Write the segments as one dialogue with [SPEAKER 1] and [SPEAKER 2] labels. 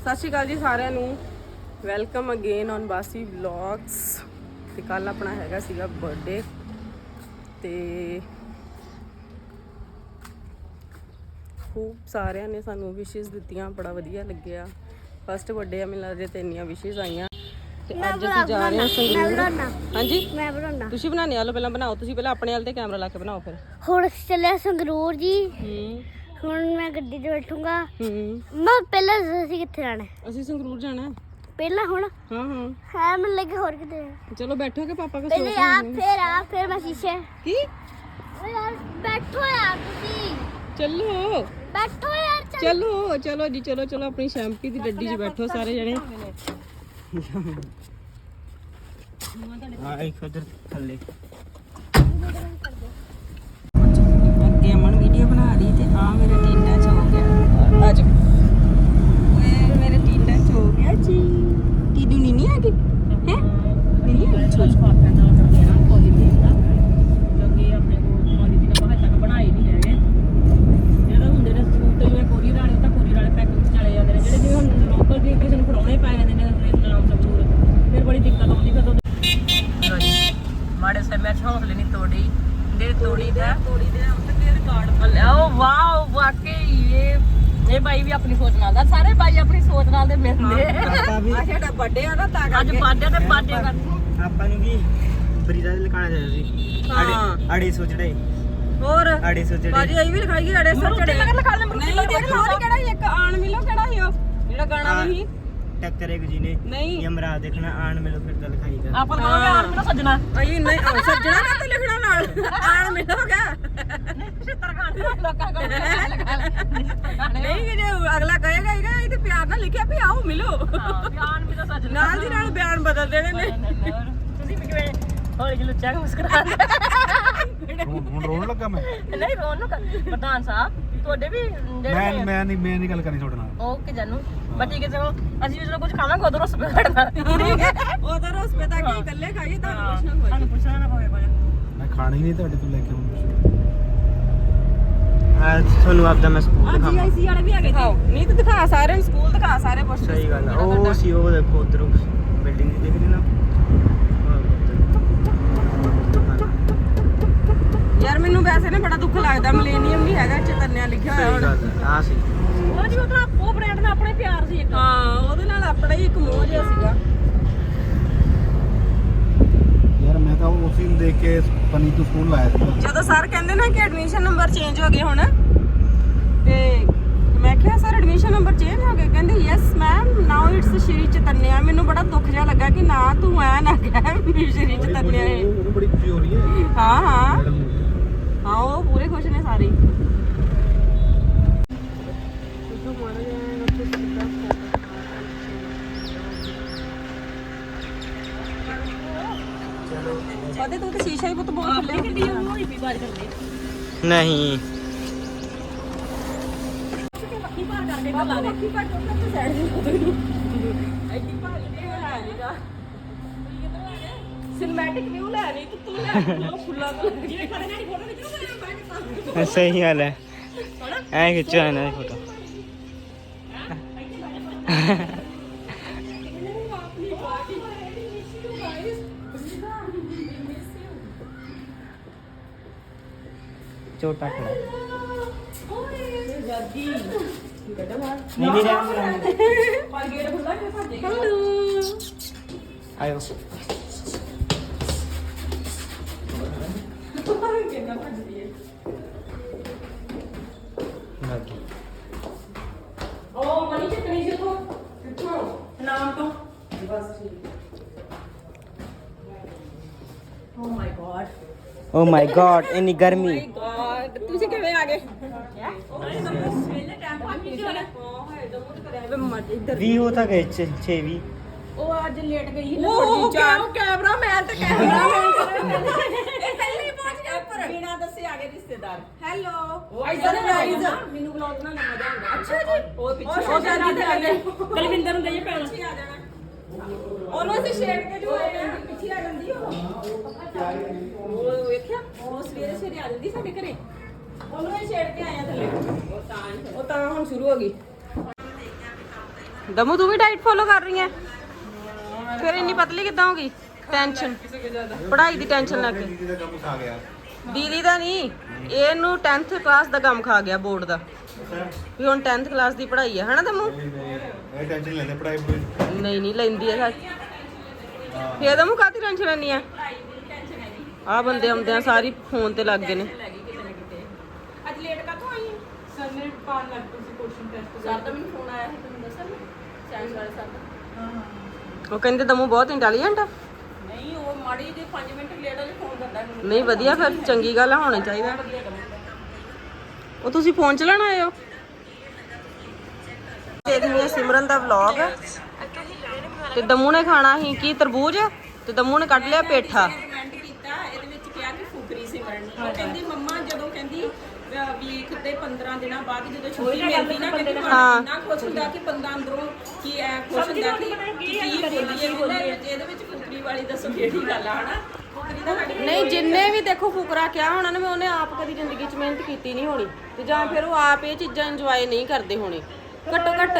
[SPEAKER 1] ਸਤਿ ਸ਼੍ਰੀ ਅਕਾਲ ਜੀ ਸਾਰਿਆਂ ਨੂੰ। Welcome again on Bassi vlogs ਤੇ ਕੱਲ ਆਪਣਾ ਹੈਗਾ ਸੀਗਾ ਬਰਥਡੇ ਤੇ ਖੂਬ ਸਾਰਿਆਂ ਨੇ ਸਾਨੂੰ ਵਿਸ਼ੇਸ ਦਿੱਤੀਆਂ ਬੜਾ ਵਧੀਆ ਲੱਗਿਆ। ਫਸਟ ਬਰਥਡੇ ਆ ਮੈਨੂੰ ਲੱਗਦਾ ਤੇ ਇੰਨੀਆਂ ਵਿਸ਼ੇਸ ਆਈਆਂ। ਤੇ ਅੱਜ ਅਸੀਂ ਜਾ ਰਹੇ ਹਾਂ ਸੰਗਰੂਰ। ਹਾਂਜੀ?
[SPEAKER 2] ਮੈਂ ਬਣਾਉਣਾ।
[SPEAKER 1] ਤੁਸੀਂ ਬਣਾਉਣੇ ਆ? ਲੋ ਪਹਿਲਾਂ ਬਣਾਓ। ਤੁਸੀਂ ਪਹਿਲਾਂ ਆਪਣੇ ਵਾਲ ਤੇ ਕੈਮਰਾ ਲਾ ਕੇ ਬਣਾਓ ਫਿਰ।
[SPEAKER 2] ਹੁਣ ਚੱਲਿਆ ਸੰਗਰੂਰ ਜੀ।
[SPEAKER 1] ਹੂੰ।
[SPEAKER 2] ਹੁਣ ਮੈਂ ਗੱਡੀ 'ਚ ਬੈਠੂੰਗਾ।
[SPEAKER 1] ਹੂੰ।
[SPEAKER 2] ਮੈਂ ਪਹਿਲਾਂ ਦੱਸੋ ਅਸੀਂ ਕਿੱਥੇ ਜਾਣਾ ਹੈ?
[SPEAKER 1] ਅਸੀਂ ਸੰਗਰੂਰ ਜਾਣਾ ਹੈ।
[SPEAKER 2] ਪਹਿਲਾਂ ਹੁਣ?
[SPEAKER 1] ਹਾਂ ਹਾਂ।
[SPEAKER 2] ਹੈ ਮੈਨੂੰ ਲੱਗੇ ਹੋਰ ਕਿਤੇ ਜਾਣਾ।
[SPEAKER 1] ਚਲੋ ਬੈਠੋ ਕਿ ਪਾਪਾ ਕੋ
[SPEAKER 2] ਪਹਿਲੇ ਆ ਫਿਰ ਆ ਫਿਰ ਮੈਂ ਸ਼ੀਸ਼ੇ।
[SPEAKER 1] ਕੀ?
[SPEAKER 2] ਓਏ ਯਾਰ ਬੈਠੋ ਯਾਰ ਤੁਸੀਂ।
[SPEAKER 1] ਚੱਲੋ।
[SPEAKER 2] ਬੈਠੋ ਯਾਰ ਚੱਲ।
[SPEAKER 1] ਚਲੋ ਚਲੋ ਜੀ ਚਲੋ ਚਲੋ ਆਪਣੀ ਸ਼ੈਂਪੀ ਦੀ ਗੱਡੀ 'ਚ ਬੈਠੋ ਸਾਰੇ ਜਣੇ।
[SPEAKER 3] ਹਾਂ ਇੱਕ ਉਧਰ ਥੱਲੇ।
[SPEAKER 1] ਆ ਜਾ ਮੇਰੇ ਚ ਹੋ ਗਿਆ ਜੀ। ਟੀਡੂ ਨੀ ਨਹੀਂ ਆ ਗਈ ਹੈ ਨਹੀਂ ਆ ਗਈ ਛੋਜ
[SPEAKER 4] ਕਿਉਂਕਿ ਆਪਣੇ ਕੋਲ ਕੁਆਲਿਟੀ ਨਾਲ ਬਾਹਰ ਤੱਕ ਬਣਾਏ ਨਹੀਂ ਹੈਗੇ ਜਿਹੜੇ ਹੁੰਦੇ ਨੇ ਸੂਟ ਜਿਵੇਂ ਕੋਰੀਅਰ ਵਾਲੇ ਉਹ ਤਾਂ ਕੋਰੀਅਰ ਵਾਲੇ ਪੈਕਿੰਗ ਚਲੇ ਜਾਂਦੇ ਨੇ ਜਿਹੜੇ ਜਿਵੇਂ ਹੁਣ ਲੋਕਲ ਦੀ ਕਿਸੇ ਨੂੰ ਫੜਾਉਣੇ ਪੈ ਜਾਂਦੇ ਨੇ ਨਾਮ ਸੰਗਰੂਰ ਫਿਰ ਬੜੀ ਦਿੱਕਤ ਆਉਂਦੀ ਫਿਰ ਤੋਂ ਮਾੜੇ ਸਮੇਂ ਚ ਹੌਸਲੇ ਨਹੀਂ ਤੋੜੀ ਦੇ ਤੋੜੀ ਦਾ ਤੋੜੀ ਦੇ ਉੱਤੇ ਤੇ ਰਿਕਾਰਡ ਲਿਆਓ ਵਾਓ ਵਾਕਈ ਇਹ ਇਹ ਬਾਈ ਵੀ ਆਪਣੀ ਸੋਚ ਨਾਲ ਦਾ ਸਾਰੇ ਬਾਈ ਆਪਣੀ ਸੋਚ ਨਾਲ ਦੇ ਮਿਲਦੇ
[SPEAKER 3] ਆਪਾਂ ਵੀ
[SPEAKER 1] ਸਾਡਾ ਬਰਥਡੇ ਆ ਨਾ ਤਾਂ
[SPEAKER 4] ਅੱਜ ਬਾਡੇ ਤੇ ਬਾਡੇ ਕਰਦੇ
[SPEAKER 3] ਆਪਾਂ ਨੂੰ ਵੀ ਬਰੀਦਾ ਦੇ ਲਕਾਣਾ ਚਾਹੀਦਾ ਸੀ
[SPEAKER 1] ਹਾਂ।
[SPEAKER 3] ਅੜੇ ਅੜੇ ਸੋ ਚੜੇ
[SPEAKER 1] ਹੋਰ?
[SPEAKER 3] ਅੜੇ ਸੋ ਚੜੇ
[SPEAKER 1] ਬਾਜੀ ਆਈ ਵੀ ਲਿਖਾਈ ਗਈ ਅੜੇ ਸਰ ਚੜੇ
[SPEAKER 4] ਮਗਰ ਲਿਖਾ ਲੈ
[SPEAKER 1] ਨਹੀਂ ਦੇਖ ਹੋਰ ਕਿਹੜਾ ਸੀ? ਇੱਕ ਆਣ ਮਿਲੋ ਕਿਹੜਾ ਸੀ ਉਹ? ਜਿਹੜਾ ਗਾਣਾ ਵੀ ਸੀ
[SPEAKER 3] ਟੱਕਰੇ ਗੁਜੀ ਨੇ।
[SPEAKER 1] ਨਹੀਂ।
[SPEAKER 3] ਯਮਰਾ ਦੇਖਣਾ ਆਣ ਮਿਲੋ ਫਿਰ ਤਾਂ ਲਿਖਾਈ ਕਰ
[SPEAKER 4] ਆਪਾਂ ਨੂੰ ਕਹਾਂਗੇ ਆਣ ਮੇਰਾ ਸੱਜਣਾ।
[SPEAKER 1] ਅਈ ਨਹੀਂ ਉਹ ਸੱਜਣਾ ਨਾ ਤੇ ਲਿਖਣਾ ਨਾਲ। ਆਣ ਮਿਲੋਗਾ
[SPEAKER 4] ਛਿੱਤਰ ਖਾਣੇ ਲੋਕਾਂ ਕੋਲ ਲਗਾ ਲੈ
[SPEAKER 1] ਨਹੀਂ ਕਿ ਜੇ ਅਗਲਾ ਕਹੇਗਾ ਇਹਦਾ ਇਹ ਤੇ ਪਿਆਰ ਨਾਲ ਲਿਖਿਆ ਵੀ ਆਓ ਮਿਲੋ।
[SPEAKER 4] ਆਣ ਮੇਰਾ ਸੱਜਣਾ।
[SPEAKER 1] ਨਾਲ ਦੀ ਨਾਲ ਬਿਆਨ ਬਦਲ ਦੇਣੇ ਨੇ।
[SPEAKER 4] ਤੁਸੀਂ ਵੀ ਕਿਵੇਂ ਹੌਲੀ ਜਿਹੀ ਲੁੱਚਾ ਕੇ ਮੁਸਕਰਾ।
[SPEAKER 5] ਹੁਣ ਰੋਣ ਲੱਗਾ ਮੈਂ?
[SPEAKER 4] ਨਹੀਂ ਰੋਣ ਨੂੰ ਕਰ- ਪ੍ਰਧਾਨ ਸਾਹਿਬ ਤੁਹਾਡੇ ਵੀ
[SPEAKER 5] ਮੈਂ
[SPEAKER 4] ਜਿਹੜੇ
[SPEAKER 5] ਮੈਂ ਨਹੀਂ ਮੈਂ ਨਹੀਂ ਗੱਲ ਕਰਨੀ ਤੁਹਾਡੇ ਨਾਲ।
[SPEAKER 4] Okay Jaanu. ਬਟ ਠੀਕ ਹੈ ਚਲੋ ਅਸੀਂ ਜਦੋਂ ਕੁਝ ਖਾਵਾਂਗੇ ਉਦੋਂ ਰਸ ਪੜਨਾ
[SPEAKER 1] ਉਧਰ ਉਸ ਪੇ ਤਾਂ ਕੀ ਇਕੱਲੇ ਖਾਈਏ ਤਾਂ ਕੁਛ ਨਾ ਹੋਏ।
[SPEAKER 4] ਸਾਨੂੰ ਪੁੱਛਣਾ ਨਾ ਪਵੇ ਕੁਝ
[SPEAKER 5] ਮੈਂ ਖਾਣਾ ਹੀ ਨਹੀਂ ਤੁਹਾਡੇ ਤੋਂ ਲੈ ਕੇ ਹੁਣ
[SPEAKER 3] ਆ ਤੁਹਾਨੂੰ ਆਪਦਾ ਮੈਂ ਸਕੂਲ ਦਿਖਾਵਾਂ।
[SPEAKER 4] ਜੀਆਈਸੀ ਵਾਲੇ ਵੀ ਹੈਗੇ
[SPEAKER 1] ਦਿਖਾਓ। ਨਹੀਂ ਤੇ ਦਿਖਾ ਸਾਰਿਆਂ ਨੂੰ ਸਕੂਲ ਦਿਖਾ ਸਾਰੇ ਪੁੱਛ
[SPEAKER 3] ਸਹੀ ਗੱਲ ਆ। ਉਹ ਸੀ ਉਹ ਦੇਖੋ ਉਧਰ ਬਿਲਡਿੰਗ ਦੀ ਦਿਖ ਰਹੀ ਨਾ?
[SPEAKER 1] ਯਾਰ ਮੈਨੂੰ ਵੈਸੇ ਨਾ ਬੜਾ ਦੁੱਖ ਲੱਗਦਾ ਮਿਲੇਨੀਅਮ ਨਹੀਂ ਹੈਗਾ ਚਤਨਿਆ ਲਿਖਿਆ ਹੋਇਆ ਹੁਣ।
[SPEAKER 3] ਆ ਸੀ।
[SPEAKER 4] ਉਹ ਜੀ ਉਹ ਤਾਂ ਉਹ ਬ੍ਰਾਂਡ ਨਾਲ ਆਪਣੇ ਪਿਆਰ ਸੀ ਇੱਕ।
[SPEAKER 1] ਹਾਂ ਉਹਦੇ ਨਾਲ ਆਪਣਾ ਹੀ ਇੱਕ ਮੋਹ ਜਿਹਾ ਸੀਗਾ।
[SPEAKER 5] ਯਾਰ ਮੈਂ ਤਾਂ ਉਸੇ ਨੂੰ ਦੇਖ ਕੇ ਪਨੀ ਤੋਂ ਸਕੂਲ ਲਾਇਆ ਸੀ।
[SPEAKER 1] ਜਦੋਂ ਸਰ ਕਹਿੰਦੇ ਨਾ ਕਿ ਐਡਮਿਸ਼ਨ ਨੰਬਰ ਚੇਂਜ ਹੋ ਗਏ ਹੁਣ ਤੇ ਮੈਂ ਕਿਹਾ ਸਰ ਐਡਮਿਸ਼ਨ ਨੰਬਰ ਚੇਂਜ ਹੋ ਗਏ? ਕਹਿੰਦੇ yes ma'am now it's Shri Chaitanya ਮੈਨੂੰ ਬੜਾ ਦੁੱਖ ਜਿਹਾ ਲੱਗਾ ਕਿ ਨਾ ਤੂੰ ਐ ਨਾ ਕਹਿ ਵੀ ਸ਼੍ਰੀ ਚਤਨਿਆ ਹੈ
[SPEAKER 5] ਉਹਨੂੰ ਬੜੀ ਖੁਸ਼ੀ ਹੋ ਰਹੀ ਹੈ।
[SPEAKER 1] ਹਾਂ ਉਹ ਪੂਰੇ ਖੁਸ਼ ਨੇ ਸਾਰੇ ਤੂੰ ਤੇ ਸ਼ੀਸ਼ਾ ਹੀ ਪੁੱਤ ਬਹੁਤ ਥੱਲੇ ਹੋ
[SPEAKER 4] ਗੱਡੀ ਉਹ ਹੋਈ ਵੀ ਬਾਜ ਕਰਦੇ।
[SPEAKER 3] ਨਹੀਂ।
[SPEAKER 4] ਪੱਕੀ ਪਾਰ ਕਰਦੇ
[SPEAKER 1] ਪੱਟ ਉੱਤੇ ਤੇ ਸਾਈਡ ਦੇ ਐਡੀ ਭਾਰੀ ਤੇ ਹੈ ਨਹੀਂਗਾ ਸਿਨੈਮੈਟਿਕ ਵਿਊ ਲੈ ਨਹੀਂ ਤੂੰ ਲੈ ਉਹ ਫੁੱਲਾਂ ਤੋਂ ਲੱਗ
[SPEAKER 4] ਜਿਹੜੇ ਖੜੇ ਨੇ ਫੋਟੋ ਖਿੱਚੋ ਮੈਂ ਕਿਹਾ
[SPEAKER 3] ਸਹੀ ਗੱਲ ਹੈ। ਐ ਖਿੱਚੋ ਇਹਨਾਂ ਦੀ ਫੋਟੋ। ਛੋਟਾ ਖੜਾ।
[SPEAKER 1] ਜੱਗੀ
[SPEAKER 3] ਨਹੀਂ ਨਹੀਂ ਰਹਿਣ
[SPEAKER 1] ਪਰ ਗੇਟ ਖੁੱਲਾ ਕਿ ਭੱਜੇ।
[SPEAKER 3] ਆਇਓ
[SPEAKER 1] ਕਿੰਨਾ ਭੱਜਦੀ ਹੈ
[SPEAKER 3] ਲੱਗੀ
[SPEAKER 1] ਉਹ ਮਨੀ ਚੱਕਣੀ ਸੀ ਉੱਥੋਂ ਕਿੱਥੋਂ ਨਾਮ ਤੋਂ ਬਸ ਠੀਕ
[SPEAKER 4] ਓ ਮਾਈ ਗॉड
[SPEAKER 3] ਓ ਮਾਈ ਗॉड ਇੰਨੀ ਗਰਮੀ।
[SPEAKER 1] ਗॉड ਤੁਸੀਂ ਕਿਵੇਂ ਆ ਗਏ? ਵੇ ਮਰ ਇੱਧਰ
[SPEAKER 3] ਵੀ ਹੋ ਤਾਂ ਗਏ 6 ਵੀ
[SPEAKER 4] ਉਹ ਅੱਜ ਲੇਟ ਗਈ ਨਾ
[SPEAKER 1] ਉਹ ਚਾਰ ਕੈਮਰਾ ਮੈਨ ਤੇ ਕੈਮਰਾ ਇਹ ਪਹਿਲੇ ਹੀ ਪਹੁੰਚ ਗਿਆ ਉੱਪਰ। ਬਿਨਾ ਦੱਸੇ ਆ ਗਏ ਰਿਸ਼ਤੇਦਾਰ। ਹੈਲੋ ਇੱਧਰ ਗਾਈਜ਼
[SPEAKER 4] ਮੈਨੂੰ ਬਲੌਗ ਬਣਾਉਣਾ ਮਜ਼ਾ ਆਉਂਦਾ।
[SPEAKER 1] ਅੱਛਾ ਜੀ।
[SPEAKER 4] ਉਹ ਪਿੱਛੇ
[SPEAKER 1] ਉਹ ਸ਼ਾਦੀ ਤੇ ਆ ਗਏ
[SPEAKER 4] ਬਲਵਿੰਦਰ ਨੂੰ ਦਈਏ
[SPEAKER 1] ਪਿੱਛੇ ਆ ਜਾਣਾ। ਉਹਨੂੰ ਅਸੀਂ ਛੇੜ ਕੇ ਜੋ ਆਏ ਆ। ਪਿੱਛੇ ਆ ਜਾਂਦੀ ਉਹ ਉਹ ਵੇਖਿਆ? ਉਹ ਸਵੇਰੇ ਸਵੇਰੇ ਆ ਜਾਂਦੀ ਸਾਡੇ ਘਰੇ। ਉਹਨੂੰ ਇਹ ਛੇੜ ਕੇ ਆਇਆ ਥੱਲੇ। ਉਹ ਤਾਂ ਉਹ ਤਾਂ ਹੁਣ ਸ਼ੁਰੂ ਹੋ ਗਈ। ਦਮੂ, ਤੂੰ ਵੀ ਡਾਈਟ ਫੋਲੋ ਕਰ ਰਹੀ ਹੈ? ਫਿਰ ਇੰਨੀ ਪਤਲੀ ਕਿੱਦਾਂ ਹੋ ਗਈ? ਟੈਨਸ਼ਨ ਪੜ੍ਹਾਈ ਦੀ ਟੈਨਸ਼ਨ ਲੱਗ ਗਈ। ਦੀਦੀ ਦਾ ਨਹੀਂ ਇਹਨੂੰ 10th ਕਲਾਸ ਦਾ ਕੰਮ ਖਾ ਗਿਆ ਬੋਰਡ ਦਾ। ਵੀ ਹੁਣ 10th ਕਲਾਸ ਦੀ ਪੜ੍ਹਾਈ ਹੈ। ਹਨਾ ਦਮੂ?
[SPEAKER 5] ਇਹ ਟੈਨਸ਼ਨ ਲੈਂਦੇ ਪੜਾਈ ਪੂਰੀ
[SPEAKER 1] ਨਹੀਂ ਨਹੀਂ, ਲੈਂਦੀ ਹੈ ਸੱਚ। ਫੇਰ ਦਮੂ ਕਾਤੀ ਟੈਨਸ਼ਨ ਲੈਣੀ ਆ? ਆ ਬੰਦੇ ਆਉਂਦੇ ਆ, ਸਾਰੀ ਫੋਨ ਤੇ ਲੱਗ ਗਏ ਨੇ।
[SPEAKER 6] ਅੱਜ ਲੇਟ ਕਾਹਤੋਂ ਆਈ ਸਰ ਨੇ ਪਾਣ ਲੱਗ ਪਈ ਸੀ ਕੁਐਸਚਨ ਟੈਸਟ ਸਰ ਦਾ ਮੈਨੂੰ ਫੋਨ ਆਇਆ ਸੀ ਤੁਹਾਨੂੰ ਦੱਸਾਂ ਸਾਇੰਸ ਵਾਲੇ ਸਰ ਦਾ
[SPEAKER 1] ਉਹ ਕਹਿੰਦੇ ਦਮੂ ਬਹੁਤ ਇੰਟੈਲੀਜੈਂਟ ਆ।
[SPEAKER 6] ਨਹੀਂ ਉਹ ਮਾੜੀ ਜਿਹੀ 5 ਮਿੰਟ ਲੇਟ ਹੋ ਜੇ ਫੋਨ ਕਰਦਾ ਮੈਨੂੰ
[SPEAKER 1] ਨਹੀਂ ਵਧੀਆ, ਫਿਰ ਚੰਗੀ ਗੱਲ ਆ, ਹੋਣਾ ਚਾਹੀਦਾ। ਉਹ ਤੁਸੀਂ ਫੋਨ ਚਲਾਣ ਆਏ ਹੋ? ਸਿਮਰਨ ਦਾ ਵਲੌਗ ਤੇ ਦਮੂ ਨੇ ਖਾਣਾ ਸੀ ਕੀ ਤਰਬੂਜ? ਤੇ ਦਮੂ ਨੇ ਕੱਢ ਲਿਆ ਪੇਠਾ।
[SPEAKER 6] ਕਮੈਂਟ ਕੀਤਾ ਇਹਦੇ ਵਿੱਚ ਕਿਹਾ ਕਿ ਫੁਕਰੀ ਸਿਮਰਨ। ਉਹ ਕਹਿੰਦੀ ਮੰਮਾ ਜਦੋਂ ਕਹਿੰਦੀ ਵੀਕ ਦੇ 15 ਦਿਨਾਂ ਬਾਅਦ ਜਦੋਂ ਛੁੱਟੀ ਮਿਲਦੀ ਨਾ ਕਹਿੰਦੀ ਮਨ
[SPEAKER 1] ਹਾਂ।
[SPEAKER 6] ਇੰਨਾ ਖੁਸ਼ ਹੁੰਦਾ ਕਿ ਬੰਦਾ ਅੰਦਰੋਂ ਕੀ ਐ ਖੁਸ਼ ਹੁੰਦਾ ਕਿ ਕੀ ਬੋਲੀਏ ਬੋਲੀਏ ਇਹਦੇ ਵਿੱਚ ਫੁਕਰੀ ਵਾਲੀ ਦੱਸੋ ਕਿਹੜੀ ਗੱਲ ਆ ਹਨਾ? ਫੁਕਰੀ ਦਾ ਸਾਡੇ
[SPEAKER 1] ਨਹੀਂ ਜਿੰਨੇ ਵੀ ਦੇਖੋ ਫੁਕਰਾ ਕਿਹਾ ਹੋਣਾ ਨਾ ਮੈਂ ਉਹਨੇ ਆਪ ਕਦੀ ਜ਼ਿੰਦਗੀ 'ਚ ਮਿਹਨਤ ਕੀਤੀ ਨਹੀਂ ਹੋਣੀ। ਤੇ ਜਾਂ ਫਿਰ ਉਹ ਆਪ ਇਹ ਚੀਜ਼ਾਂ ਇੰਜੋਏ ਨਹੀਂ ਕਰਦੇ ਹੋਣੇ। ਘੱਟੋ ਘੱਟ।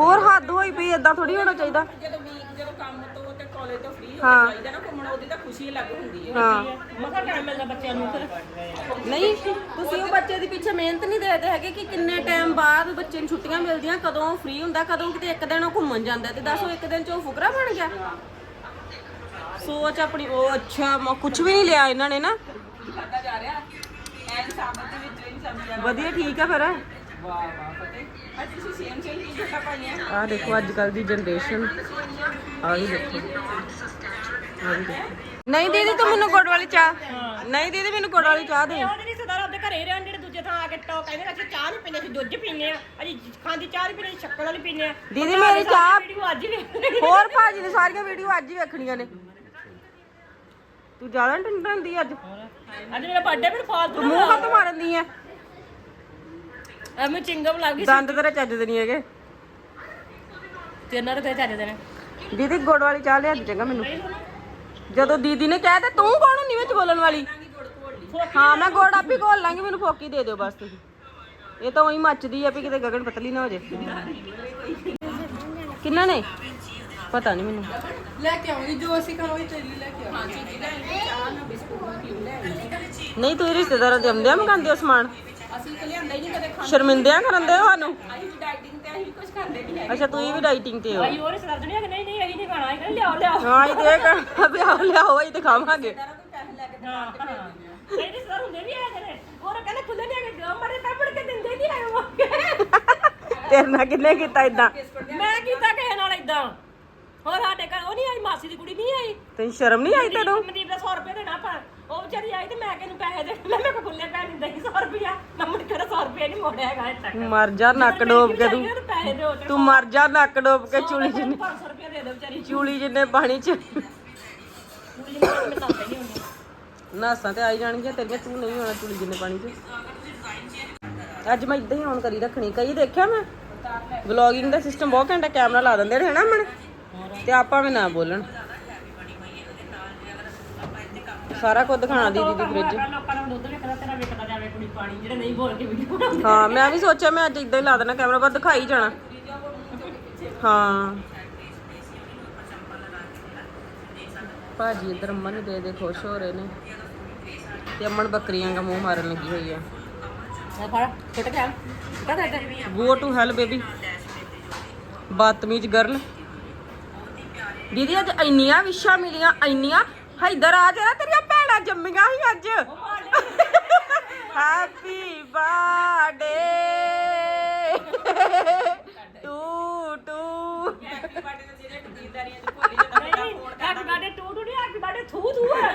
[SPEAKER 1] ਹੋਰ ਹੱਦ ਹੋਈ ਪਈ ਏਦਾਂ ਥੋੜੀ ਹੋਣਾ ਚਾਹੀਦਾ।
[SPEAKER 6] ਜਦੋਂ ਵੀਕ ਜਦੋਂ ਕੰਮ ਤੋਂ ਤੇ ਕਾਲਜ ਤੋਂ ਫ੍ਰੀ ਹੋ
[SPEAKER 1] ਹਾਂ।
[SPEAKER 6] ਜਾਈਦਾ ਨਾ ਘੁੰਮਣ ਉਹਦੀ ਤਾਂ ਖੁਸ਼ੀ ਅਲੱਗ ਹੁੰਦੀ ਹੈ।
[SPEAKER 1] ਹਾਂ।
[SPEAKER 6] ਮਸਾ ਟਾਈਮ ਮਿਲਦਾ ਬੱਚਿਆਂ ਨੂੰ ਫਿਰ।
[SPEAKER 1] ਨਹੀਂ ਤੁਸੀਂ ਉਹ ਬੱਚੇ ਦੀ ਪਿੱਛੇ ਮਿਹਨਤ ਨਹੀਂ ਦੇਖਦੇ ਹੈਗੇ ਕਿ ਕਿੰਨੇ ਟਾਈਮ ਬਾਅਦ ਬੱਚੇ ਨੂੰ ਛੁੱਟੀਆਂ ਮਿਲਦੀਆਂ ਕਦੋਂ ਫ੍ਰੀ ਹੁੰਦਾ ਕਦੋਂ ਕਿਤੇ ਇੱਕ ਦਿਨ ਉਹ ਘੁੰਮਣ ਜਾਂਦਾ ਤੇ ਦੱਸੋ ਇੱਕ ਦਿਨ ਚ ਉਹ ਫੁਕਰਾ ਬਣ ਗਿਆ? ਸੋਚ ਆਪਣੀ ਉਹ ਅੱਛਾ ਕੁਝ ਵੀ ਨਹੀਂ ਲਿਆ ਇਹਨਾਂ ਨੇ ਨਾ।
[SPEAKER 6] ਖਾਦਾ ਜਾ ਰਿਹਾ। ਐਨ ਸਾਬਤ ਦੇ ਵਿੱਚ ਇਹ ਸਬਜ਼ੀਆਂ
[SPEAKER 1] ਵਧੀਆ ਠੀਕ ਆ ਫਿਰ।
[SPEAKER 6] ਵਾਹ ਵਾਹ ਫਤਿਹ।
[SPEAKER 1] ਆਹ ਦੇਖੋ ਅੱਜ ਕੱਲ ਦੀ ਜਨਰੇਸ਼ਨ ਆ ਵੀ ਦੇਖੋ। ਆਹ ਵੀ ਦੇਖੋ। ਨਹੀਂ ਦੀਦੀ ਤੂੰ ਮੈਨੂੰ ਗੁੜ ਵਾਲੀ ਚਾਹ। ਨਹੀਂ ਦੀਦੀ ਮੈਨੂੰ ਗੁੜ ਵਾਲੀ ਚਾਹ ਦੇ।
[SPEAKER 4] ਉਹਦੇ ਰਿਸ਼ਤੇਦਾਰ ਆਪਦੇ ਘਰੇ ਰਹਿਣ ਜਿਹੜੇ ਦੂਜੇ ਥਾਂ ਆ ਕੇ ਟੋ ਕਹਿੰਦੇ ਅਸੀਂ ਚਾਹ ਨਹੀਂ ਪੀਂਦੇ ਅਸੀਂ ਦੁੱਧ ਪੀਂਦੇ ਆ ਅਸੀਂ ਖਾਂਦੀ ਚਾਹ ਨਹੀਂ ਪੀਂਦੇ ਅਸੀਂ ਸ਼ੱਕਰ ਵਾਲੀ ਪੀਂਦੇ ਆ
[SPEAKER 1] ਦੀਦੀ ਮੇਰੀ ਚਾਹ
[SPEAKER 4] ਵੀਡੀਓ ਅੱਜ ਵੀ
[SPEAKER 1] ਹੋਰ ਭਾਜੀ ਨੇ ਸਾਰੀਆਂ ਵੀਡੀਓ ਅੱਜ ਹੀ ਵੇਖਣੀਆਂ ਨੇ। ਤੂੰ ਜ਼ਿਆਦਾ ਟੰਟਣ ਦੀ ਅੱਜ।
[SPEAKER 4] ਅੱਜ ਮੇਰਾ ਬਰਥਡੇ ਮੈਨੂੰ ਫਾਲਤੂ
[SPEAKER 1] ਤੂੰ ਮੂੰਹ ਹੱਥ ਮਾਰਨ ਦੀ ਐ।
[SPEAKER 4] ਐਵੇਂ ਚਿੰਗਮ ਲੱਗ ਗਈ
[SPEAKER 1] ਦੰਦ ਤੇਰੇ ਚੱਜ ਦੇ ਨਹੀਂ ਹੈਗੇ।
[SPEAKER 4] ਤੇ ਇਹਨਾਂ ਦੇ ਚੱਜ ਦੇ ਨੇ।
[SPEAKER 1] ਦੀਦੀ ਗੁੜ ਵਾਲੀ ਚਾਹ ਲਿਆ ਦੇ ਚੰਗਾ ਮੈਨੂੰ। ਜਦੋਂ ਦੀਦੀ ਨੇ ਕਹਿ ਤੇ ਤੂੰ ਕੌਣ ਹੁੰਨੀ ਵਿੱਚ ਬੋਲਣ ਵਾਲੀ? ਹਾਂ ਮੈਂ ਗੁੜ ਆਪੀ ਘੋਲ ਲਾਂਗੀ ਮੈਨੂੰ ਫੋਕੀ ਦੇ ਦਿਓ ਬਸ ਤੁਸੀਂ। ਇਹ ਤਾਂ ਉਹੀ ਮੱਚਦੀ ਆ ਵੀ ਕਿਤੇ ਗਗਨ ਪਤਲੀ ਨਾ ਹੋ ਜੇ। ਕਿੰਨਾ ਨੇ? ਪਤਾ ਨਹੀਂ ਮੈਨੂੰ।
[SPEAKER 6] ਲੈ ਕੇ ਆਉਂਗੀ ਜੋ ਅਸੀਂ ਖਾਵਾਂਗੇ ਤੇਲੀ ਲੈ ਕੇ ਆਉਂਗੀ। ਹਾਂ ਜੀ ਲੈ ਚਾਹ ਨਾ ਬਿਸਕੁਟ ਨਾ ਕਿਉਂ ਲੈ ਆਉਂਗੀ
[SPEAKER 1] ਨਹੀਂ ਤੁਸੀਂ ਰਿਸ਼ਤੇਦਾਰਾਂ ਦੇ ਆਉਂਦੇ ਆ ਮੰਗਾਉਂਦੇ ਹੋ ਸਮਾਨ।
[SPEAKER 6] ਅਸੀਂ ਤਾਂ ਲਿਆਂਦਾ ਹੀ ਨਹੀਂ ਕਦੇ ਖਾਂਦੇ
[SPEAKER 1] ਸ਼ਰਮਿੰਦਿਆਂ ਕਰਨ ਦੇ ਤੁਹਾਨੂੰ
[SPEAKER 6] ਅਸੀਂ ਡਾਈਟਿੰਗ ਤੇ ਅਸੀਂ ਕੁਝ ਖਾਂਦੇ ਨਹੀਂ ਹੈ
[SPEAKER 1] ਅੱਛਾ ਤੁਸੀਂ ਵੀ ਡਾਈਟਿੰਗ ਤੇ ਹੋ।
[SPEAKER 4] ਭਾਈ ਹੋਰ ਰਿਸ਼ਤੇਦਾਰ ਨਹੀਂ ਕਿ ਨਹੀਂ? ਨਹੀਂ ਅਸੀਂ ਨਹੀਂ ਖਾਣਾ ਅਸੀਂ ਲਿਆਓ ਲਿਆਓ।
[SPEAKER 1] ਹਾਂ ਇਹ ਤੇ ਕਰ ਲਿਆਓ ਇਹ ਤੇ ਖਾਵਾਂਗੇ।
[SPEAKER 4] ਇਹ ਹੁੰਦੇ ਵੀ ਆਏ ਨੇ। ਹੋਰ ਕਹਿੰਦੇ ਖੁੱਲੇ ਨਹੀਂ ਆਗੇ ਜੋ ਮਰੇ ਤਾਂ ਕੇ ਦਿੰਦੇ ਨਹੀਂ ਆਏ
[SPEAKER 1] ਤੇਰੇ ਨਾਲ ਕਿੰਨੇ ਕੀਤਾ ਇਦਾਂ
[SPEAKER 4] ਮੈਂ ਕੀਤਾ ਕਿਸੇ ਨਾਲ ਇਦਾਂ ਹੋਰ ਸਾਡੇ ਘਰ ਉਹ ਨਹੀਂ ਆਈ ਮਾਸੀ ਦੀ ਕੁੜੀ ਨਹੀਂ ਆਈ।
[SPEAKER 1] ਤੈਨੂੰ ਸ਼ਰਮ ਨਹੀਂ ਆਈ ਤੈਨੂੰ?
[SPEAKER 4] ਮਨਦੀਪ ਦਾ 100 ਰੁਪਏ ਦੇਣਾ ਪਰ ਉਹ ਵਿਚਾਰੀ ਆਈ ਤੇ ਮੈਂ ਕਿਹਨੂੰ ਪੈਸੇ ਦੇ ਮੈਂ ਮੇਰੇ ਕੋਲ ਖੁੱਲੇ ਪੈਸੇ ਨਹੀਂ ਦਈ 100 ਰੁਪਿਆ ਮੈਂ ਮੁੜ ਕੇ 100 ਰੁਪਏ ਨਹੀਂ ਮੋੜਿਆ ਹੈਗਾ ਅਜੇ ਤੱਕ।
[SPEAKER 1] ਮਰ ਜਾ ਨੱਕ ਡੋਬ ਕੇ ਤੂੰ
[SPEAKER 4] ਪੈਸੇ ਦਿਓ ਤੇ
[SPEAKER 1] ਤੂੰ ਮਰ ਜਾ ਨੱਕ ਡੋਬ ਕੇ ਚੂਲੀ ਜਿੰਨੇ
[SPEAKER 4] 500 ਰੁਪਏ ਦੇ ਦਿਓ ਵਿਚਾਰੀ।
[SPEAKER 1] ਚੂਲੀ ਜਿੰਨੇ ਪਾਣੀ ਚ
[SPEAKER 4] ਕੁੜੀ ਨੂੰ ਮੈਂ ਤਾਂ ਨਹੀਂ ਹੁੰਦੀ
[SPEAKER 1] ਨਾਸਾਂ ਤੇ ਆਈ ਜਾਣਗੀਆਂ ਤੇਰੀਆਂ ਤੂੰ ਨਹੀਂ ਹੋਣਾ ਚੂਲੀ ਜਿੰਨੇ ਪਾਣੀ ਚ। ਅੱਜ ਮੈਂ ਇਦਾਂ ਹੀ ਔਨ ਕਰੀ ਰੱਖਣੀ। ਕਈ ਦੇਖਿਆ ਮੈਂ? ਵਲੌਗਿੰਗ ਦਾ ਸਿਸਟਮ ਬਹੁਤ ਘੰਟਾ ਕੈਮਰਾ ਲਾ ਦਿੰਦੇ ਨੇ ਹਨਾ ਮਣ ਤੇ ਆਪਾਂ ਵੀ ਨਾ ਬੋਲਣ। ਸਾਰਾ ਕੁਝ ਦਿਖਾਣਾ ਦੀਦੀ ਦੀ ਫ੍ਰਿਜ
[SPEAKER 4] ਲੋਕਾਂ ਨੂੰ ਦੁੱਧ ਵੇਖਦਾ ਤੇਰਾ ਵੇਖਦਾ ਜਾਵੇ ਕੁੜੀ ਪਾਣੀ ਜਿਹੜੇ ਨਹੀਂ ਬੋਲ ਕੇ ਵੀਡੀਓ ਬਣਾਉਂਦੇ।
[SPEAKER 1] ਹਾਂ ਮੈਂ ਵੀ ਸੋਚਿਆ ਮੈਂ ਅੱਜ ਇਦਾਂ ਹੀ ਲਾ ਦੇਣਾ ਕੈਮਰਾ ਬਸ ਦਿਖਾਈ ਜਾਣਾ। ਹਾਂ। ਭਾਜੀ ਇਧਰ ਅਮਨ ਦੇ ਦੇ ਖੁਸ਼ ਹੋ ਰਹੇ ਨੇ। ਤੇ ਅਮਨ ਬੱਕਰੀਆਂ ਦਾ ਮੂੰਹ ਮਾਰਨ ਲੱਗੀ ਹੋਈ ਆ।
[SPEAKER 4] ਫੜ ਛੁੱਟ ਗਿਆ ਕਹਦਾ ਤੇ
[SPEAKER 1] ਗੋ ਟੂ ਹੈਲ ਬੇਬੀ ਬਦਤਮੀਜ਼ ਗਰਲ ਦੀਦੀ ਅੱਜ ਇੰਨੀਆਂ ਵਿਸ਼ਾ ਮਿਲੀਆਂ ਇੰਨੀਆਂ। ਹੈਦਰ ਆ ਜਰਾ ਤੇਰੀਆਂ ਭੈਣਾਂ ਜੰਮੀਆਂ ਸੀ ਅੱਜ? Happy birthday to
[SPEAKER 4] to happy birthday to to ਨਹੀਂ ਹੈਪੀ ਬਰਥਡੇ ਥੂ ਥੂ ਹੈ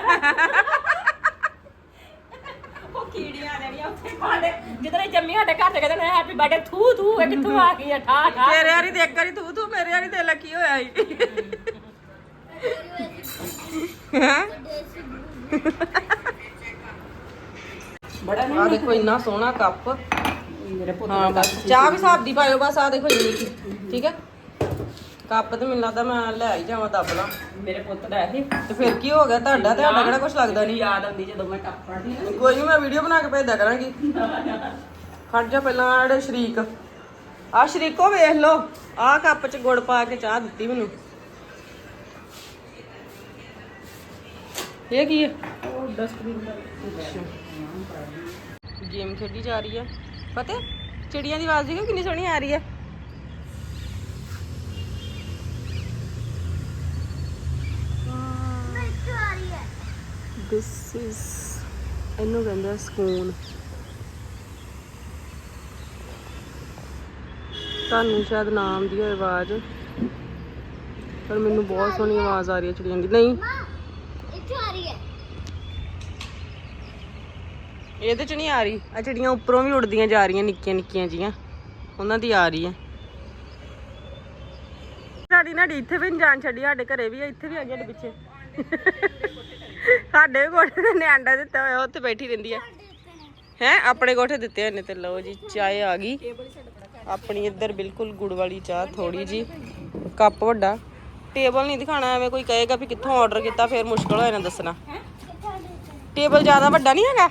[SPEAKER 6] ਉਹ ਕੀੜੀਆਂ ਆ ਜਾਣੀਆਂ ਉੱਥੇ
[SPEAKER 4] ਸਾਡੇ ਜਿੱਦਾਂ ਇਹ ਜੰਮੀ ਸਾਡੇ ਘਰ ਦੇ ਕਹਿੰਦੇ ਨੇ ਹੈਪੀ ਬਰਥਡੇ ਥੂ ਥੂ ਇਹ ਕਿੱਥੋਂ ਆ ਗਈ ਆ? ਠਾ ਠਾ।
[SPEAKER 1] ਤੇਰੇ ਵਾਲੀ ਦੇਖ ਕਰੀ ਤੂੰ ਤੂੰ ਮੇਰੇ ਵਾਲੀ ਤੇ ਲੱਕੀ ਹੋਇਆ ਸੀ। ਹੈਂ?
[SPEAKER 6] ਬੜਾ
[SPEAKER 1] ਆ ਦੇਖੋ ਇੰਨਾ ਸੋਹਣਾ ਕੱਪ। ਹਾਂ ਬਸ ਚਾਹ ਵੀ ਹਿਸਾਬ ਦੀ ਪਾਇਓ ਬਸ ਆ ਦੇਖੋ ਇੰਨੀ ਕੀ ਠੀਕ ਹੈ? ਕੱਪ ਤੇ ਮੈਨੂੰ ਲੱਗਦਾ ਮੈਂ ਲੈ ਹੀ ਜਾਵਾਂ ਦੱਬਲਾ
[SPEAKER 6] ਮੇਰੇ ਪੁੱਤ ਦਾ ਇਹ।
[SPEAKER 1] ਤੇ ਫਿਰ ਕੀ ਹੋ ਗਿਆ ਤੁਹਾਡਾ? ਤੁਹਾਡਾ ਕਿਹੜਾ ਕੁਝ ਲੱਗਦਾ ਨਹੀਂ?
[SPEAKER 6] ਯਾਦ ਆਉਂਦੀ ਜਦੋਂ ਮੈਂ ਕੱਪ ਪੜਦੀ
[SPEAKER 1] ਕੋਈ ਨਹੀਂ ਮੈਂ ਵੀਡੀਓ ਬਣਾ ਕੇ ਭੇਜਦਾ ਕਰਾਂਗੀ। ਖੜ ਜਾ ਪਹਿਲਾਂ ਆੜੇ ਸ਼ਰੀਕ। ਆ ਸ਼ਰੀਕੋ ਵੇਖ ਲੋ ਆ ਕੱਪ ਚ ਗੁੜ ਪਾ ਕੇ ਚਾਹ ਦਿੱਤੀ ਮੈਨੂੰ। ਇਹ ਕੀ ਹੈ? ਉਹ ਡਸਟਬਿਨ ਦਾ ਗੇਮ ਖੇਡੀ ਜਾ ਰਹੀ ਹੈ। ਪਤਾ ਚਿੜੀਆਂ ਦੀ ਆਵਾਜ਼ ਦੇਖੋ ਕਿੰਨੀ ਸੋਹਣੀ ਆ ਰਹੀ ਹੈ। ਦਿਸ ਇਜ਼ ਇਹਨੂੰ ਕਹਿੰਦੇ ਸਕੂਨ। ਤੁਹਾਨੂੰ ਸ਼ਾਇਦ ਨਾਮ ਦੀ ਹੋਏ ਆਵਾਜ਼ ਪਰ ਮੈਨੂੰ ਬਹੁਤ ਸੋਹਣੀ ਆਵਾਜ਼ ਆ ਰਹੀ ਹੈ ਚਿੜੀਆਂ ਦੀ। ਨਹੀਂ
[SPEAKER 2] ਇੱਥੇ ਆ ਰਹੀ ਹੈ?
[SPEAKER 1] ਇਹਦੇ ਚ ਨਹੀਂ ਆ ਰਹੀ। ਆ ਚਿੜੀਆਂ ਉੱਪਰੋਂ ਵੀ ਉੜਦੀਆਂ ਜਾ ਰਹੀਆਂ ਨਿੱਕੀਆਂ ਨਿੱਕੀਆਂ ਜੀਆਂ ਉਹਨਾਂ ਦੀ ਆ ਰਹੀ ਹੈ। ਸਾਡੀ ਨਾ ਇੱਥੇ ਵੀ ਨੀ ਜਾਣ ਛੱਡੀ ਸਾਡੇ ਘਰੇ ਵੀ ਆ, ਇੱਥੇ ਵੀ ਆ ਸਾਡੇ ਪਿੱਛੇ। ਸਾਡੇ ਕੋਠੇ ਤੇ ਨੇ ਆਂਡਾ ਦਿੱਤਾ ਹੋਇਆ ਉੱਥੇ ਬੈਠੀ ਰਹਿੰਦੀ ਹੈ ਹੈ ਆਪਣੇ ਕੋਠੇ ਦਿੱਤੇ ਹੋਏ ਨੇ ਤੇ ਲਓ ਜੀ ਚਾਹ ਆ ਗਈ। ਆਪਣੀ ਇੱਧਰ ਬਿਲਕੁਲ ਗੁੜ ਵਾਲੀ ਚਾਹ ਥੋੜੀ ਜੀ ਕੱਪ ਵੱਡਾ। ਟੇਬਲ ਨਹੀਂ ਦਿਖਾਣਾ ਐਵੇਂ ਕੋਈ ਕਹੇਗਾ ਵੀ ਕਿੱਥੋਂ ਆਰਡਰ ਕੀਤਾ ਫਿਰ ਮੁਸ਼ਕਲ ਹੋ ਜਾਣਾ ਦੱਸਣਾ। ਟੇਬਲ ਜ਼ਿਆਦਾ ਵੱਡਾ ਨਹੀਂ ਹੈਗਾ?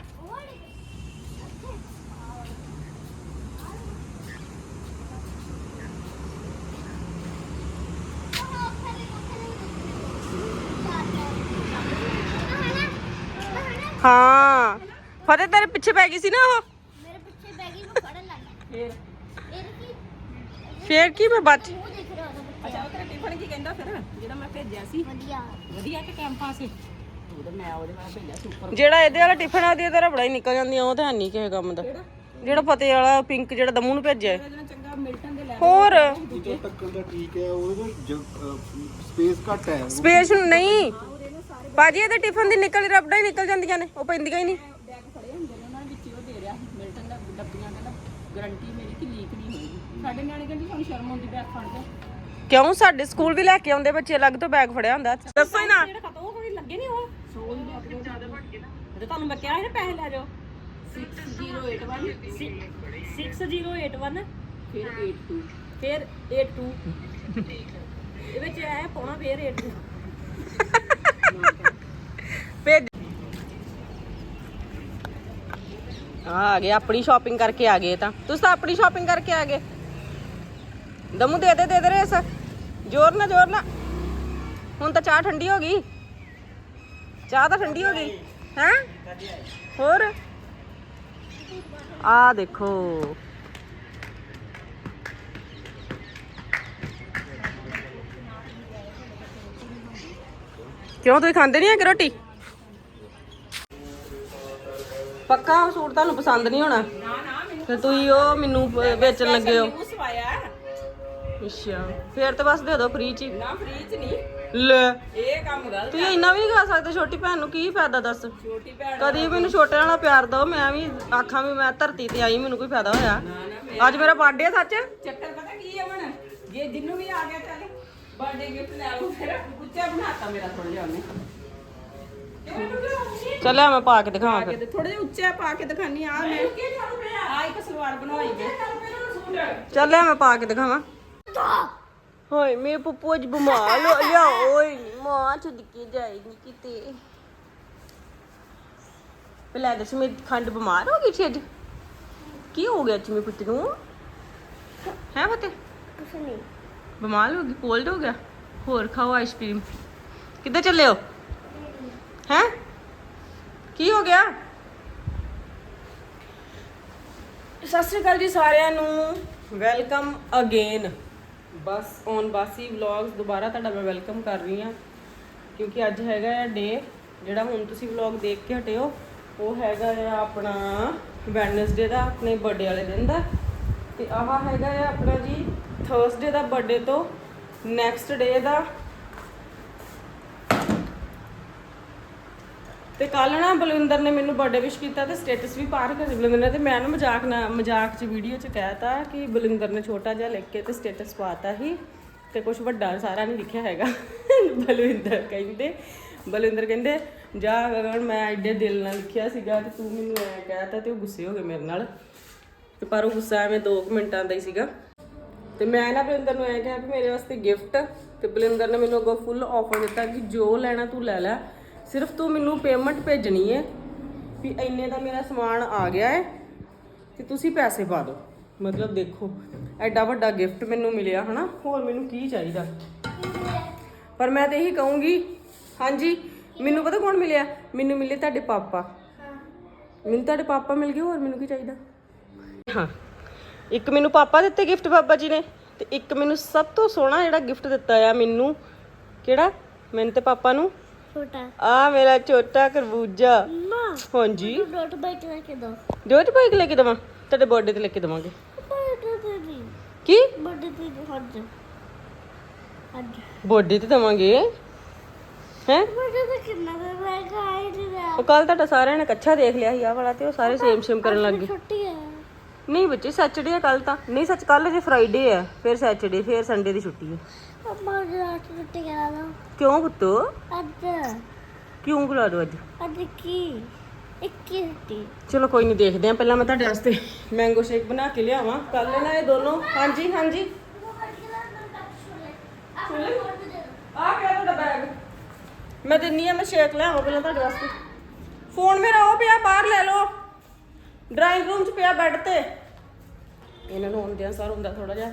[SPEAKER 1] ਹਾਂ। ਫਤਿਹ ਤੇਰੇ ਪਿੱਛੇ ਪੈ ਗਈ ਸੀ ਨਾ ਉਹ?
[SPEAKER 2] ਮੇਰੇ ਪਿੱਛੇ ਬੈ ਗਈ ਮੈਂ ਫੜਨ ਲੱਗ ਗਿਆ
[SPEAKER 1] ਫੇਰ ਕੀ? ਮੈਂ ਬਚ
[SPEAKER 2] ਮੂੰਹ ਦਿਖ ਰਿਹਾ ਉਹਦਾ
[SPEAKER 6] ਕੀ ਕਹਿੰਦਾ ਫਿਰ ਜਿਹੜਾ ਮੈਂ ਭੇਜਿਆ ਸੀ।
[SPEAKER 2] ਵਧੀਆ।
[SPEAKER 6] ਵਧੀਆ ਕਿ ਟਾਈਮ ਪਾਸ ਸੀ ਉਹਦਾ ਮੈਂ ਉਹਦੇ ਨਾਲ ਭੇਜਿਆ ਸੀ ਉੱਪਰ।
[SPEAKER 1] ਜਿਹੜਾ ਇਹਦੇ ਵਾਲਾ ਟਿਫਨ ਆ ਉਹਦੀ ਤੇਰਾ ਬੜਾ ਹੀ ਨਿਕਲ ਜਾਂਦੀ ਆ ਉਹ ਤਾਂ ਨਹੀਂ ਕਿਸੇ ਕੰਮ ਦਾ। ਜਿਹੜਾ ਫਤਿਹ ਵਾਲਾ ਪਿੰਕ ਜਿਹੜਾ ਦਮੂ ਨੂੰ ਭੇਜਿਆ ਹੈ।
[SPEAKER 6] ਜਿਹੜਾ ਚੰਗਾ ਮਿਲਟਨ ਦੇ ਲੈ
[SPEAKER 1] ਹੋਰ।
[SPEAKER 5] ਇਹ ਟੱਕਣ ਦਾ ਠੀਕ ਹੈ ਉਹਦੇ ਸਪੇਸ ਘੱਟ ਹੈ।
[SPEAKER 1] ਸਪੇਸ ਨਹੀਂ। ਬਾਜੀ ਇਹਦੇ ਟਿਫਨ ਦੀ ਨਿਕਲ ਰਬੜਾ ਹੀ ਨਿਕਲ ਜਾਂਦੀਆਂ ਨੇ ਉਹ ਪੈਂਦੀਆਂ ਹੀ ਨਹੀਂ।
[SPEAKER 6] ਬੈਗ ਫੜੇ ਹੁੰਦੇ ਨੇ ਉਹਨਾਂ ਵਿੱਚ ਹੀ ਉਹ ਦੇ ਰਿਹਾ ਸੀ ਮਿਲਟਨ ਦਾ ਡੱਬੀਆਂ ਕਹਿੰਦਾ ਗਾਰੰਟੀ ਮੇਰੀ ਕਿ ਲੀਕ ਨਹੀਂ ਹੋਏਗੀ। ਸਾਡੇ ਨਿਆਣੇ ਕਹਿੰਦੇ ਸਾਨੂੰ ਸ਼ਰਮ ਆਉਂਦੀ ਬੈਗ ਫੜਦੇ
[SPEAKER 1] ਕਿਉਂ? ਸਾਡੇ ਸਕੂਲ ਵੀ ਲੈ ਕੇ ਆਉਂਦੇ ਬੱਚੇ ਅਲੱਗ ਤੋਂ ਬੈਗ ਫੜਿਆ ਹੁੰਦਾ। ਦੱਸੋ ਹੀ ਨਾ।
[SPEAKER 6] ਜਿਹੜਾ ਖਤਮ ਕੋਈ ਲੱਗੇ ਨਹੀਂ ਉਹ? ਸੋਲ ਦੇ ਆਪਣੇ ਜ਼ਿਆਦਾ ਬਣ ਗਏ ਨਾ। ਤੇ ਤੁਹਾਨੂੰ ਮੈਂ ਕਿਹਾ ਸੀ ਨਾ ਪੈਸੇ ਲੈ ਜਾਓ। 6081 6081 ਫਿਰ 82 ਫਿਰ 82 ਇਹ ਵਿੱਚ ਆਇਆ ਪਾਉਣਾ ਫਿਰ 82
[SPEAKER 1] ਭੇਜ। ਆ ਆ ਗਏ ਆਪਣੀ ਸ਼ਾਪਿੰਗ ਕਰਕੇ ਆ ਗਏ ਤਾਂ। ਤੁਸੀਂ ਤਾਂ ਆਪਣੀ ਸ਼ਾਪਿੰਗ ਕਰਕੇ ਆ ਗਏ। ਦਮੂ ਦੇ ਦੇ ਦੇ ਦੇ ਰੇਸ। ਜ਼ੋਰ ਨਾ ਜ਼ੋਰ ਨਾ ਹੁਣ ਤਾਂ ਚਾਹ ਠੰਡੀ ਹੋ ਗਈ। ਚਾਹ ਤਾਂ ਠੰਡੀ ਹੋ ਗਈ। ਹੈ? ਹੋਰ? ਆ ਦੇਖੋ। ਕਿਉਂ ਤੁਸੀਂ ਖਾਂਦੇ ਨਹੀਂ ਹੈ ਰੋਟੀ? ਪੱਕਾ ਉਹ ਸੂਟ ਤੁਹਾਨੂੰ ਪਸੰਦ ਨਹੀਂ ਹੋਣਾ। ਤੇ ਤੁਸੀਂ ਉਹ ਮੈਨੂੰ ਵੇਚਣ ਲੱਗੇ ਹੋ। ਅੱਛਾ ਫੇਰ ਤਾਂ ਬਸ ਦੇ ਦਿਓ ਫ੍ਰੀ ਚ ਹੀ।
[SPEAKER 6] ਨਾ ਫ੍ਰੀ ਚ ਨਹੀਂ।
[SPEAKER 1] ਲੈ।
[SPEAKER 6] ਇਹ ਕੰਮ ਗਲਤ
[SPEAKER 1] ਤੁਸੀਂ ਇੰਨਾ ਵੀ ਨਹੀਂ ਖਾ ਸਕਦੇ ਛੋਟੀ ਭੈਣ ਨੂੰ ਕੀ ਫਾਇਦਾ ਦੱਸ?
[SPEAKER 6] ਛੋਟੀ ਭੈਣ
[SPEAKER 1] ਕਦੀ ਵੀ ਮੈਨੂੰ ਛੋਟੇ ਨਾਲ ਪਿਆਰ ਦਿਓ ਮੈਂ ਵੀ ਆਖਾਂ ਵੀ ਮੈਂ ਧਰਤੀ ਤੇ ਆਈ ਮੈਨੂੰ ਕੋਈ ਫਾਇਦਾ ਹੋਇਆ। ਅੱਜ ਮੇਰਾ ਬਰਥਡੇ ਸੱਚ?
[SPEAKER 6] ਚੱਕਰ ਪਤਾ ਕੀ ਹੈ ਹੁਣ? ਜੇ ਜਿੰਨੂੰ ਵੀ ਆ ਗਿਆ ਚੱਲ ਬਰਥਡੇ ਗਿਫਟ ਲੈ ਆਓ ਫਿਰ ਉੱਚਾ ਬਣਾਤਾ ਮੇਰਾ ਥੋੜਾ ਜਿਹਾ ਉਹਨੇ। ਕਿਉਂ
[SPEAKER 1] ਮੈਂ ਪਾ ਕੇ ਦਿਖਾਵਾਂ ਫਿਰ।
[SPEAKER 6] ਥੋੜਾ ਜਿਹਾ ਉੱਚਾ ਪਾ ਕੇ ਦਿਖਾਨੀ ਆ ਮੈਂ। ਆ ਇੱਕ ਸਲਵਾਰ ਬਣਵਾਈ ਗਏ
[SPEAKER 1] ਚੱਲਿਆ ਮੈਂ ਪਾ ਕੇ ਦਿਖਾਵਾਂ। ਹੋਏ ਮੇਰੇ ਪੱਪੂ ਅੱਜ ਬਿਮਾਰ ਹੋ ਗਿਆ। ਓਏ ਨੀ ਮਾਂ ਛੱਡ ਕੇ ਜਾਏਗੀ ਕਿਤੇ। ਪਹਿਲਾਂ ਦੱਸ ਮੇਰੀ ਖੰਡ ਬਿਮਾਰ ਹੋ ਗਈ ਸੀ ਅੱਜ? ਕੀ ਹੋ ਗਿਆ ਚਮੀ ਪੁੱਤ ਨੂੰ? ਹੈ ਫਤੇ
[SPEAKER 2] ਕੁਛ ਨਹੀਂ
[SPEAKER 1] ਬਿਮਾਰ ਹੋ ਗਈ ਕੋਲਡ ਹੋ ਗਿਆ? ਹੋਰ ਖਾਓ ਆਈਸਕ੍ਰੀਮ ਕਿੱਧਰ ਚੱਲੇ ਹੋ? ਹੈ? ਕੀ ਹੋ ਗਿਆ? ਸਤਿ ਸ਼੍ਰੀ ਅਕਾਲ ਜੀ ਸਾਰਿਆਂ ਨੂੰ। ਵੈਲਕਮ ਅਗੇਨ ਬਸ ਔਨ ਬਾਸੀ ਵਲੌਗਸ ਦੁਬਾਰਾ ਤੁਹਾਡਾ ਮੈਂ ਵੈਲਕਮ ਕਰ ਰਹੀ ਹਾਂ। ਕਿਉਂਕਿ ਅੱਜ ਹੈਗਾ ਆ ਡੇ ਜਿਹੜਾ ਹੁਣ ਤੁਸੀਂ ਵਲੌਗ ਦੇਖ ਕੇ ਹਟਿਓ ਉਹ ਹੈਗਾ ਆ ਆਪਣਾ ਵੈਨਸਡੇ ਦਾ, ਆਪਣੇ ਬਰਥਡੇ ਵਾਲੇ ਦਿਨ ਦਾ। ਤੇ ਆਹ ਹੈਗਾ ਆ ਆਪਣਾ ਜੀ ਥਰਸਡੇ ਦਾ ਬਰਥਡੇ ਤੋਂ ਨੈਕਸਟ ਡੇ ਦਾ। ਤੇ ਕੱਲ ਨਾ ਬਲਵਿੰਦਰ ਨੇ ਮੈਨੂੰ ਬਰਥਡੇ ਵਿਸ਼ ਕੀਤਾ ਤੇ ਸਟੇਟਸ ਵੀ ਪਾਰ ਕਰ ਬਲਵਿੰਦਰ ਨੇ ਤੇ ਮੈਂ ਨਾ ਮਜ਼ਾਕ ਨਾ, ਮਜ਼ਾਕ ਚ ਵੀਡੀਓ ਚ ਕਹਿਤਾ ਕਿ ਬਲਵਿੰਦਰ ਨੇ ਛੋਟਾ ਜਿਹਾ ਲਿਖ ਕੇ ਤੇ ਸਟੇਟਸ ਪਾਤਾ ਸੀ ਤੇ ਕੁਝ ਵੱਡਾ ਸਾਰਾ ਨਹੀਂ ਲਿਖਿਆ ਹੈਗਾ। ਬਲਵਿੰਦਰ ਕਹਿੰਦੇ ਬਲਵਿੰਦਰ ਕਹਿੰਦੇ, ਜਾ ਗਗਨ, ਮੈਂ ਐਡੇ ਦਿਲ ਨਾਲ ਲਿਖਿਆ ਸੀਗਾ ਕਿ ਤੂੰ ਮੈਨੂੰ ਐ ਕਹਿਤਾ ਤੇ ਉਹ ਗੁੱਸੇ ਹੋ ਗਏ ਮੇਰੇ ਨਾਲ। ਤੇ ਪਰ ਉਹ ਗੁੱਸਾ ਐਵੇਂ 2 ਮਿੰਟਾਂ ਦਾ ਹੀ ਸੀਗਾ। ਤੇ ਮੈਂ ਨਾ ਬਲਿੰਦਰ ਨੂੰ ਐ ਕਿਹਾ ਵੀ ਮੇਰੇ ਵਾਸਤੇ ਗਿਫਟ ਤੇ ਬਲਿੰਦਰ ਨੇ ਮੈਨੂੰ ਅੱਗੋਂ ਫੁੱਲ ਆਫਰ ਦਿੱਤਾ ਕਿ ਜੋ ਲੈਣਾ ਤੂੰ ਲੈ ਲੈ। ਸਿਰਫ ਤੂੰ ਮੈਨੂੰ ਪੇਮੈਂਟ ਭੇਜਣੀ ਹੈ ਵੀ ਇੰਨੇ ਦਾ ਮੇਰਾ ਸਮਾਨ ਆ ਗਿਆ ਹੈ ਤੇ ਤੁਸੀਂ ਪੈਸੇ ਪਾ ਦਿਓ। ਮਤਲਬ ਦੇਖੋ, ਐਡਾ ਵੱਡਾ ਗਿਫਟ ਮੈਨੂੰ ਮਿਲਿਆ, ਹਨਾ? ਹੋਰ ਮੈਨੂੰ ਕੀ ਚਾਹੀਦਾ? ਪਰ ਮੈਂ ਤੇ ਇਹੀ ਕਹੂੰਗੀ, ਹਾਂਜੀ, ਮੈਨੂੰ ਪਤਾ ਕੌਣ ਮਿਲਿਆ? ਮੈਨੂੰ ਮਿਲੇ ਤੁਹਾਡੇ ਪਾਪਾ। ਮੈਨੂੰ ਤੁਹਾਡੇ ਪਾਪਾ ਮਿਲ ਗਏ, ਹੋਰ ਮੈਨੂੰ ਕੀ ਚਾਹੀਦਾ? ਹਾਂ, ਇੱਕ ਮੈਨੂੰ ਪਾਪਾ ਦਿੱਤੇ ਗਿਫਟ ਬਾਬਾ ਜੀ ਨੇ ਤੇ ਇੱਕ ਮੈਨੂੰ ਸਭ ਤੋਂ ਸੋਹਣਾ ਜਿਹੜਾ ਗਿਫਟ ਦਿੱਤਾ ਆ ਮੈਨੂੰ, ਕਿਹੜਾ? ਮੈਨੂੰ ਤੇ ਪਾਪਾ ਨੂੰ
[SPEAKER 2] ਛੋਟਾ।
[SPEAKER 1] ਆ ਮੇਰਾ ਛੋਟਾ ਖਰਬੂਜਾ। ਹਾਂਜੀ।
[SPEAKER 2] ਡੋਟ ਬਾਈਕ ਲੈ ਕੇ ਦੋ।
[SPEAKER 1] ਜੋਤ ਬਾਈਕ ਲੈ ਕੇ ਦਵਾਂ? ਤੁਹਾਡੇ ਬਰਥਡੇ ਤੇ ਲੈ ਕੇ ਦਵਾਂਗੇ।
[SPEAKER 2] ਬਰਥਡੇ ਤੇ ਦੀ
[SPEAKER 1] ਕੀ?
[SPEAKER 2] ਬਰਥਡੇ ਤੇ ਅੱਜ। ਅੱਜ।
[SPEAKER 1] ਬਰਥਡੇ ਤੇ ਦਵਾਂਗੇ। ਹੈ?
[SPEAKER 2] ਬਰਥਡੇ ਤੇ ਕਿੰਨਾ ਦਾ ਮੈਂ ਖਾਈ ਨਹੀਂ ਰਿਹਾ।
[SPEAKER 1] ਉਹ ਕੱਲ ਤੁਹਾਡਾ ਸਾਰਿਆਂ ਨੇ ਕੱਛਾ ਦੇਖ ਲਿਆ ਸੀ ਆਹ ਵਾਲਾ ਤੇ ਉਹ ਸਾਰੇ ਸੇਮ ਸੇਮ ਕਰਨ ਲੱਗ ਗਏ।
[SPEAKER 2] ਛੁੱਟੀ ਹੈ।
[SPEAKER 1] ਨਹੀਂ ਬੱਚੇ ਸੈਚਰਡੇ ਆ ਕੱਲ ਤਾਂ। ਨਹੀਂ ਸੱਚ ਕੱਲ ਜੇ ਫਰਾਈਡੇ ਆ। ਫਿਰ ਸੈਚਰਡੇ ਫਿਰ ਸੰਡੇ ਦੀ ਛੁੱਟੀ ਹੈ
[SPEAKER 2] ਰਾਤ ਕਰਾ
[SPEAKER 1] ਕਿਉਂ ਪੁੱਤੋ?
[SPEAKER 2] ਅੱਜ।
[SPEAKER 1] ਕਿਉਂ ਬੁਲਾ ਦੋ ਅੱਜ?
[SPEAKER 2] ਅੱਜ ਕੀ? ਇੱਕ ਛੁੱਟੀ
[SPEAKER 1] ਚਲੋ ਕੋਈ ਨਹੀਂ ਦੇਖਦੇ ਆ ਪਹਿਲਾਂ ਮੈਂ ਤੁਹਾਡੇ ਵਾਸਤੇ ਮੈਂਗੋ ਸ਼ੇਕ ਬਣਾ ਕੇ ਲਿਆਵਾਂ। ਕੱਲ ਨਾ ਇਹ ਦੋਨੋਂ। ਹਾਂਜੀ ਹਾਂਜੀ। ਆ ਗਿਆ ਤੁਹਾਡਾ ਬੈਗ ਮੈਂ ਦਿੰਨੀ ਆ ਮੈਂ ਸ਼ੇਕ ਲਿਆਵਾਂ ਪਹਿਲਾਂ ਤੁਹਾਡੇ ਵਾਸਤੇ। ਫੋਨ ਮੇਰਾ ਉਹ ਪਿਆ ਬਾਹਰ ਲੈ ਲਓ। ਡਰਾਇੰਗ ਰੂਮ 'ਚ ਪਿਆ ਬੈੱਡ ਤੇ। ਇਹਨਾਂ ਨੂੰ ਆਉਂਦਿਆਂ ਸਰ ਹੁੰਦਾ ਥੋੜਾ ਜਿਹਾ।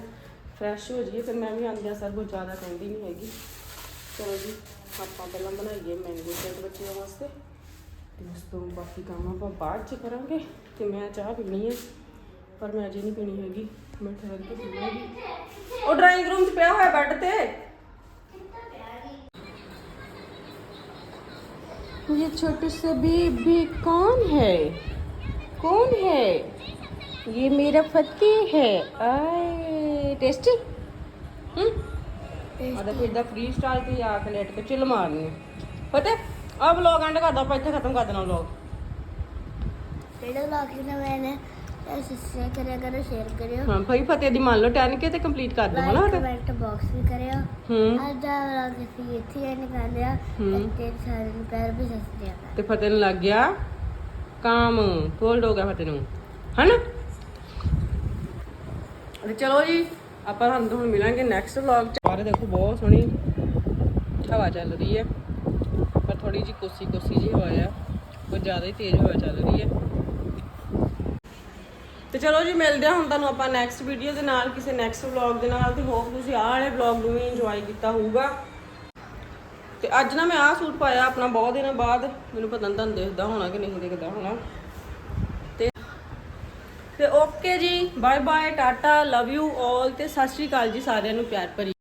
[SPEAKER 1] ਫਰੈਸ਼ ਹੋ ਜਾਈਏ ਫਿਰ ਮੈਂ ਵੀ ਆਉਂਦਿਆਂ ਸਰ ਕੁਝ ਜ਼ਿਆਦਾ ਕਹਿੰਦੀ ਨਹੀਂ ਹੈਗੀ ਚਲੋ ਜੀ ਆਪਾਂ ਪਹਿਲਾਂ ਬਣਾਈਏ ਮੈਂਗੋ ਸ਼ੇਕ ਬੱਚਿਆਂ ਵਾਸਤੇ ਤੇ ਉਸ ਤੋਂ ਬਾਕੀ ਕੰਮ ਆਪਾਂ ਬਾਅਦ ਚ ਕਰਾਂਗੇ ਤੇ ਮੈਂ ਚਾਹ ਪੀਣੀ ਹੈ ਪਰ ਮੈਂ ਅਜੇ ਨਹੀਂ ਪੀਣੀ ਹੈਗੀ ਮੈਂ ਠਹਿਰ ਕੇ ਪੀਵਾਂਗੀ ਉਹ ਡਰਾਇੰਗ ਰੂਮ 'ਚ ਪਿਆ ਹੋਇਆ ਬੈੱਡ ਤੇ ये छोटू सा बेबी कौन है कौन है ये मेरा फतेह है आए टेस्टी ਹੂੰ ਆਦਾ ਫਿਰ ਦਾ ਫ੍ਰੀ ਸਟਾਈਲ ਤੇ ਆ ਕੇ ਲੇਟ ਕੇ ਚਿਲ ਮਾਰਨੀ ਫਤਿਹ ਆ ਵਲੌਗ ਐਂਡ ਕਰਦਾ ਆਪਾਂ ਇੱਥੇ ਖਤਮ ਕਰ ਦੇਣਾ ਵਲੌਗ
[SPEAKER 2] ਜਿਹੜੇ ਲੋਕ ਨੇ ਮੈਨੇ ਸਬਸਕ੍ਰਾਈਬ ਕਰਿਆ ਕਰੋ ਸ਼ੇਅਰ ਕਰਿਓ
[SPEAKER 1] ਹਾਂ ਭਾਈ ਫਤਿਹ ਦੀ ਮੰਨ ਲਓ 10 ਕੇ ਤੇ ਕੰਪਲੀਟ ਕਰ ਦੋ ਹਨਾ
[SPEAKER 2] ਲਾਈਕ
[SPEAKER 1] ਫਤਿਹ?
[SPEAKER 2] ਕਮੈਂਟ ਬਾਕਸ ਵੀ ਕਰਿਓ
[SPEAKER 1] ਹੂੰ
[SPEAKER 2] ਅੱਜ ਦਾ ਵਲੌਗ ਅਸੀਂ ਇੱਥੇ ਐਂਡ ਕਰ ਲਿਆ
[SPEAKER 1] ਹੂੰ।
[SPEAKER 2] ਤੇ ਸਾਰਿਆਂ ਨੂੰ ਪਿਆਰ ਵੀ ਸਤਿ ਸ਼੍ਰੀ ਅਕਾਲ
[SPEAKER 1] ਤੇ ਫਤਿਹ ਨੂੰ ਲੱਗ ਗਿਆ ਕੰਮ ਕੋਲਡ ਹੋ ਗਿਆ ਫਤਿਹ ਨੂੰ ਹਨਾ ਤੇ ਚਲੋ ਜੀ, ਆਪਾਂ ਤੁਹਾਨੂੰ ਹੁਣ ਮਿਲਾਂਗੇ ਨੈਕਸਟ ਵਲੌਗ ਚ। ਬਾਹਰ ਦੇਖੋ, ਬਹੁਤ ਸੋਹਣੀ ਹਵਾ ਚੱਲ ਰਹੀ ਹੈ। ਪਰ ਥੋੜੀ ਜੀ ਕੋਸੀ ਕੋਸੀ ਜੀ ਹਵਾ ਆ। ਕੁਝ ਜ਼ਿਆਦਾ ਹੀ ਤੇਜ਼ ਹਵਾ ਚੱਲ ਰਹੀ ਹੈ। ਤੇ ਚਲੋ ਜੀ, ਮਿਲਦੇ ਹਾਂ ਹੁਣ ਤੁਹਾਨੂੰ ਆਪਾਂ ਨੈਕਸਟ ਵੀਡੀਓ ਦੇ ਨਾਲ, ਕਿਸੇ ਨੈਕਸਟ ਵਲੌਗ ਦੇ ਨਾਲ। ਤੇ ਹੋਪ ਤੁਸੀਂ ਆਹ ਵਾਲੇ ਵਲੌਗ ਨੂੰ ਵੀ ਇੰਜੋਏ ਕੀਤਾ ਹੋਊਗਾ। ਤੇ ਅੱਜ ਨਾ ਮੈਂ ਆਹ ਸੂਟ ਪਾਇਆ ਆਪਣਾ ਬਹੁਤ ਦਿਨਾਂ ਬਾਅਦ। ਮੈਨੂੰ ਪਤਾ ਨਹੀਂ ਤੁਹਾਨੂੰ ਦਿਖਦਾ ਹੋਣਾ ਕਿ ਨਹੀਂ ਦਿਖਦਾ ਹੋਣਾ। ਤੇ ਓਕੇ ਜੀ bye bye Tata, love you all ਤੇ ਸਤਿ ਸ਼੍ਰੀ ਅਕਾਲ ਜੀ ਸਾਰਿਆਂ ਨੂੰ, ਪਿਆਰ ਭਰੀ।